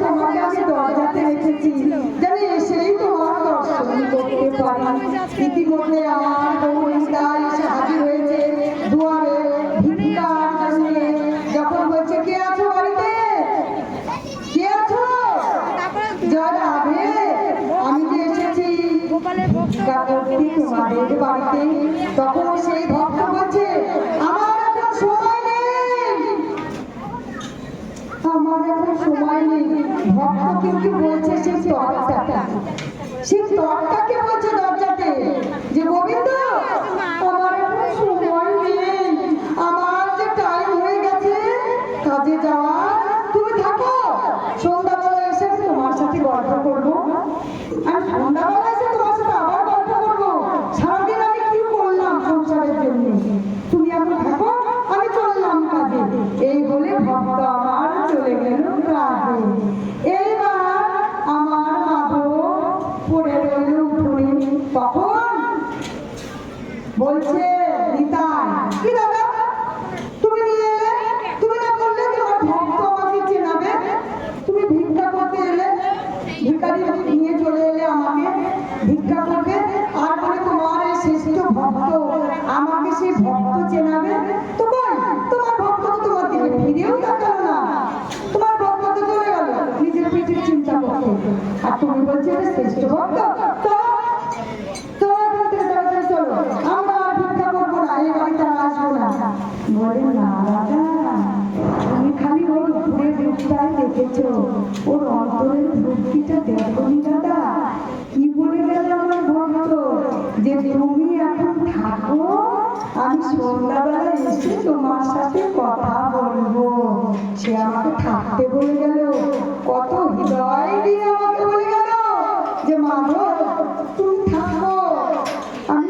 তোমাকে আমি দরজাতে রেখেছি যেন এসেই তোমার দর্শন করতে পারি ইতিমধ্যে আমার গৌরিতা এসে হাজির হয়েছে দুয়ারে ভিক্ষার জন্য যখন বলছে কে আছো বাড়িতে কে আছো জয় রাধে আমি যে এসেছি তোমাদের বাড়িতে তখন সেই ভক্ত বলছে আমার এখন সময় নেই সময় নেই। কিন্তু বলছে সেই তরটাটা সেই দরজাতে যে গোবিন্দ, আমার এখন হয়ে গেছে, কাজে যাওয়ার, তুমি থাকো। সন্ধ্যাবেলা এসে তোমার সাথে গল্প করব। আর সন্ধ্যাবেলা এসে তোমার সাথে আবার গল্প করব। সারাদিন আমি কি করলাম তুমি এখন থাকো, আমি চললাম কাজে। এই বলে ভক্ত আমার চলে গেল কাজে এইবার আমার মাধব পড়ে রইল উঠোনে। তখন বলছে ভক্ত আমাকে চেনাবে? তুমি ভিক্ষা করতে এলে? ভিখারি নিয়ে চলে এলে আমাকে ভিক্ষা আর বলে, তোমার শ্রেষ্ঠ ভক্ত আমাকে সেই ভক্ত চেনাবে? তো তোমার ভক্ত তুমি বলছো শ্রেষ্ঠ ভক্ত। তো তো থেকে চলো, আমরা আর ভিক্ষা করব না, এই বাড়িতে আর আসব না। বলে, না, রাজা, তুমি খালি ওর রূপটাই দেখেছ। ওর অন্তরের ভক্তিটা দাদা কি বলে গেল আমার ভক্ত? যে তুমি এখন থাকো, আমি সন্ধ্যাবেলা এসে তোমার সাথে কথা বলব। সে আমাকে থাকতে বলে গেল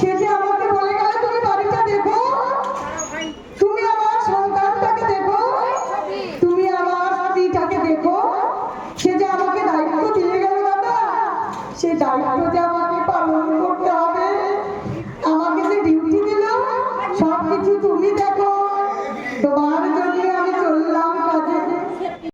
সে যে আমাকে বলে গেল, তুমি বাড়িটা দেখো। তুমি আমার সন্তানটাকে দেখো। তুমি আমার স্ত্রীটাকে দেখো। সে যে আমাকে দায়িত্ব দিয়ে গেল, দাদা, সে দায়িত্ব যে